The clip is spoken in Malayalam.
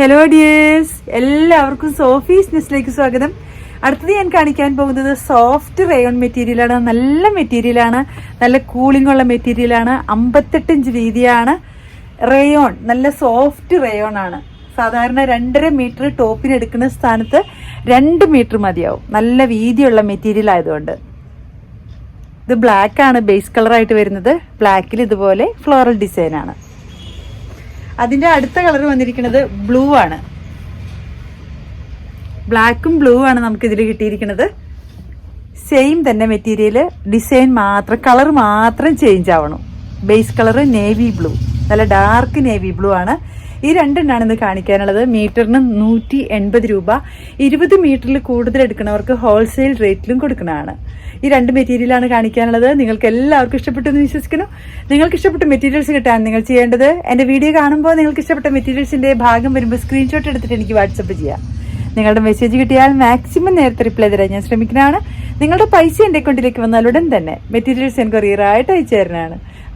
ഹലോ ഡിയേഴ്സ് എല്ലാവർക്കും സോഫീസ് നെസ്റ്റിലേക്ക് സ്വാഗതം. അടുത്തത് ഞാൻ കാണിക്കാൻ പോകുന്നത് സോഫ്റ്റ് റയോൺ മെറ്റീരിയലാണ് നല്ല മെറ്റീരിയലാണ് നല്ല കൂളിംഗ് ഉള്ള മെറ്റീരിയലാണ് അമ്പത്തെട്ട് ഇഞ്ച് വീതിയാണ്. റയോൺ നല്ല സോഫ്റ്റ് റയോൺ ആണ്. സാധാരണ രണ്ടര മീറ്റർ ടോപ്പിന് എടുക്കുന്ന സ്ഥാനത്ത് രണ്ട് മീറ്റർ മതിയാവും. നല്ല വീതിയുള്ള മെറ്റീരിയൽ ആയതുകൊണ്ട്. ഇത് ബ്ലാക്ക് ആണ്. ബേസ് കളറായിട്ട് വരുന്നത്. ബ്ലാക്കിൽ ഇതുപോലെ ഫ്ലോറൽ ഡിസൈൻ ആണ് അതിന്റെ അടുത്ത കളർ വന്നിരിക്കുന്നത് ബ്ലൂ ആണ്. ബ്ലാക്കും ബ്ലൂ ആണ് നമുക്ക് ഇതിൽ കിട്ടിയിരിക്കുന്നത്. സെയിം തന്നെ മെറ്റീരിയൽ ഡിസൈൻ മാത്രം കളർ മാത്രം ചേഞ്ച് ആവണം. Base colour navy blue. നല്ല ഡാർക്ക് നേവി ബ്ലൂ ആണ്. ഈ രണ്ടെണ്ണാണ് ഇന്ന് കാണിക്കാനുള്ളത്. മീറ്ററിന് നൂറ്റി എൺപത് രൂപ. ഇരുപത് മീറ്ററിൽ കൂടുതൽ എടുക്കുന്നവർക്ക് ഹോൾസെയിൽ റേറ്റിലും കൊടുക്കുന്നതാണ്. ഈ രണ്ട് മെറ്റീരിയലാണ് കാണിക്കാനുള്ളത്. നിങ്ങൾക്ക് എല്ലാവർക്കും ഇഷ്ടപ്പെട്ടു എന്ന് വിശ്വസിക്കുന്നു. നിങ്ങൾക്ക് ഇഷ്ടപ്പെട്ട മെറ്റീരിയൽസ് കിട്ടാൻ നിങ്ങൾ ചെയ്യേണ്ടത് എന്റെ വീഡിയോ കാണുമ്പോൾ നിങ്ങൾക്ക് ഇഷ്ടപ്പെട്ട മെറ്റീരിയൽസിന്റെ ഭാഗം വരുമ്പോൾ സ്ക്രീൻഷോട്ട് എടുത്തിട്ട് എനിക്ക് വാട്സപ്പ് ചെയ്യാം. നിങ്ങളുടെ മെസ്സേജ് കിട്ടിയാൽ മാക്സിമം നേരത്തെ റിപ്ലൈ തരാൻ ഞാൻ ശ്രമിക്കുന്നതാണ്. നിങ്ങളുടെ പൈസ എന്റെ അക്കൗണ്ടിലേക്ക് വന്നാൽ ഉടൻ തന്നെ മെറ്റീരിയൽസ് ആയിട്ട് അയച്ചു തരുന്നതാണ്